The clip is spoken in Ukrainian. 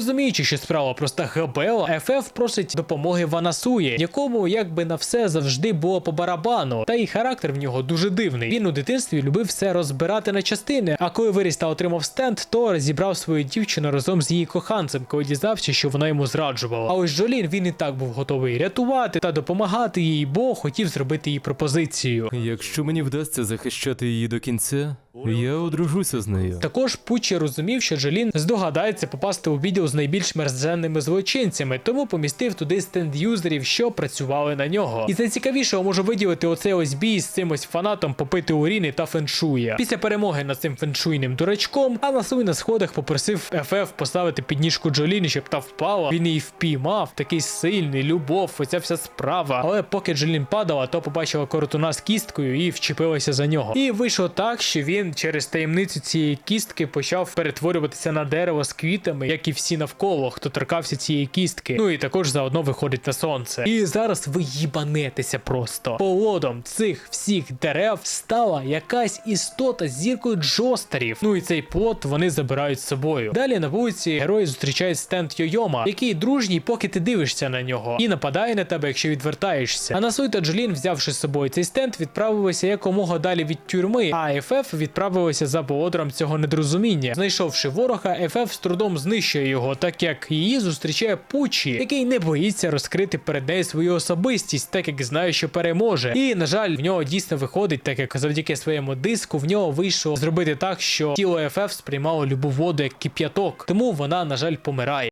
Розуміючи, що справа проста Габео, ФФ просить допомоги Ванасує, якому якби на все завжди було по барабану. Та й характер в нього дуже дивний. Він у дитинстві любив все розбирати на частини. А коли виріс та отримав стенд, то розібрав свою дівчину разом з її коханцем, коли дізнався, що вона йому зраджувала. А ось Жолін він і так був готовий рятувати та допомагати їй, бо хотів зробити їй пропозицію. Якщо мені вдасться захищати її до кінця, я одружуся з нею. Також Пучі розумів, що Джолін здогадається попасти у відео з найбільш мерзенними злочинцями, тому помістив туди стенд юзерів, що працювали на нього. І найцікавішого можу виділити оцей ось бій з цим ось фанатом попити уріни та феншуя. Після перемоги над цим феншуйним дурачком, Анасуй на сходах попросив FF поставити підніжку Джолін, щоб та впала. Він її впіймав, такий сильний, любов, оця вся справа. Але поки Джолін падала, то побачила коротуна з кісткою і вчепилася за нього. І вийшло так, що він через таємницю цієї кістки почав перетворюватися на дерево з квітами, як і всі навколо, хто торкався цієї кістки. Ну і також заодно виходить на сонце. І зараз ви їбанетеся просто. Полодом цих всіх дерев стала якась істота з зіркою джостерів. Ну і цей плод вони забирають з собою. Далі на вулиці герої зустрічають стенд Йойома, який дружній, поки ти дивишся на нього, і нападає на тебе, якщо відвертаєшся. А Насуй та Джолін, взявши з собою цей стенд, відправилися якомога далі від тюрми. А ФФ відправилися за поодором цього недорозуміння. Знайшовши ворога, ФФ з трудом знищує його, так як її зустрічає Пучі, який не боїться розкрити перед нею свою особистість, так як знає, що переможе. І на жаль, в нього дійсно виходить, так як завдяки своєму диску в нього вийшло зробити так, що тіло ФФ сприймало любу воду як кип'яток, тому вона, на жаль, помирає.